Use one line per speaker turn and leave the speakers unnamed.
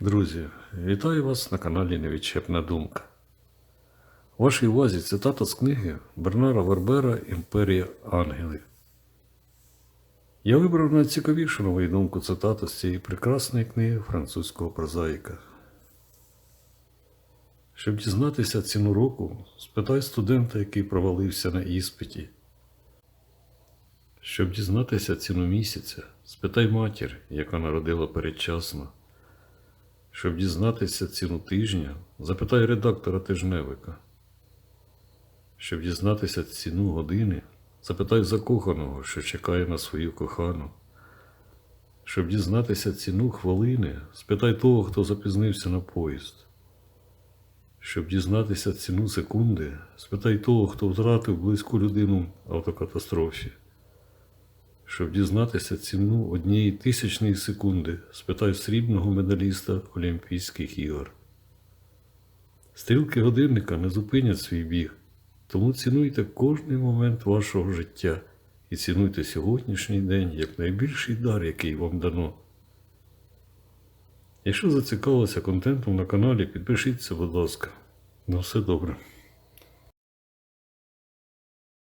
Друзі, вітаю вас на каналі Невідчепна Думка. У вашій увазі цитата з книги Бернара Вербера Імперія ангелів. Я вибрав найцікавішу, на мою думку, цитату з цієї прекрасної книги французького прозаїка. Щоб дізнатися ціну року, спитай студента, який провалився на іспиті. Щоб дізнатися ціну місяця, спитай матір, яка народила передчасно. Щоб дізнатися ціну тижня, запитай редактора тижневика. Щоб дізнатися ціну години, запитай закоханого, що чекає на свою кохану. Щоб дізнатися ціну хвилини, спитай того, хто запізнився на поїзд. Щоб дізнатися ціну секунди, спитай того, хто втратив близьку людину автокатастрофі. Щоб дізнатися ціну однієї тисячної секунди, спитай срібного медаліста Олімпійських ігор. Стрілки годинника не зупинять свій біг, тому цінуйте кожний момент вашого життя і цінуйте сьогоднішній день як найбільший дар, який вам дано. Якщо зацікавилися контентом на каналі, підпишіться, будь ласка. На все добре.